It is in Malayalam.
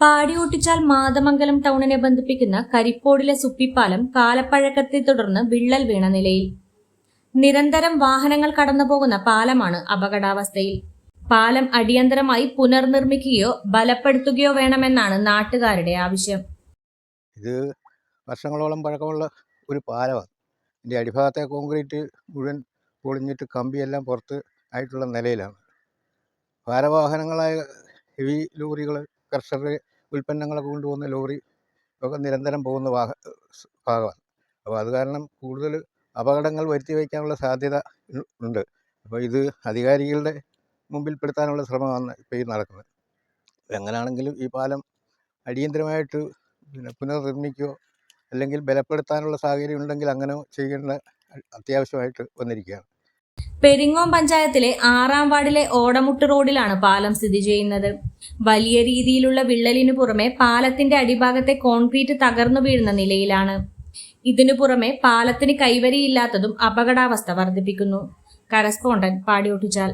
പാടിയൊട്ടിച്ചാൽ മാതമംഗലം ടൗണിനെ ബന്ധിപ്പിക്കുന്ന കരിപ്പോടിലെ സുപ്പിപ്പാലം കാലപ്പഴക്കത്തെ തുടർന്ന് വിള്ളൽ വീണ നിലയിൽ. നിരന്തരം വാഹനങ്ങൾ കടന്നുപോകുന്ന പാലമാണ് അപകടാവസ്ഥയിൽ. പാലം അടിയന്തരമായി പുനർനിർമ്മിക്കുകയോ ബലപ്പെടുത്തുകയോ വേണമെന്നാണ് നാട്ടുകാരുടെ ആവശ്യം. ഇത് വർഷങ്ങളോളം പഴക്കമുള്ള ഒരു പാലമാണ്. ഇതിന്റെ അടിഭാഗത്തെ കോൺക്രീറ്റ് മുഴുവൻ പൊളിഞ്ഞിട്ട് കമ്പിയെല്ലാം പുറത്ത് ആയിട്ടുള്ള നിലയിലാണ്. ഭാരവാഹനങ്ങളായ ഹെവി ലോറികൾ കർഷകർ ഉൽപ്പന്നങ്ങളൊക്കെ കൊണ്ടുപോകുന്ന ലോറി ഒക്കെ നിരന്തരം പോകുന്ന വാഹ ഭാഗമാണ്. അപ്പോൾ അത് കാരണം കൂടുതൽ അപകടങ്ങൾ വരുത്തി വയ്ക്കാനുള്ള സാധ്യത ഉണ്ട്. അപ്പോൾ ഇത് അധികാരികളുടെ മുമ്പിൽപ്പെടുത്താനുള്ള ശ്രമമാണ് ഇപ്പോൾ ഈ നടക്കുന്നത്. എങ്ങനെയാണെങ്കിലും ഈ പാലം അടിയന്തരമായിട്ട് പിന്നെ പുനർനിർമ്മിക്കുകയോ അല്ലെങ്കിൽ ബലപ്പെടുത്താനുള്ള സാഹചര്യം ഉണ്ടെങ്കിൽ അങ്ങനെ ചെയ്യേണ്ട അത്യാവശ്യമായിട്ട് വന്നിരിക്കുകയാണ്. പെരിങ്ങോം പഞ്ചായത്തിലെ ആറാം വാർഡിലെ ഓടമുട്ട് റോഡിലാണ് പാലം സ്ഥിതി ചെയ്യുന്നത്. വലിയ രീതിയിലുള്ള വിള്ളലിനു പുറമെ പാലത്തിന്റെ അടിഭാഗത്തെ കോൺക്രീറ്റ് തകർന്നു വീഴുന്ന നിലയിലാണ്. ഇതിനു പുറമെ പാലത്തിന് കൈവരിയില്ലാത്തതും അപകടാവസ്ഥ വർദ്ധിപ്പിക്കുന്നു. കറസ്പോണ്ടന്റ് പാടിയൊട്ടിച്ചാൽ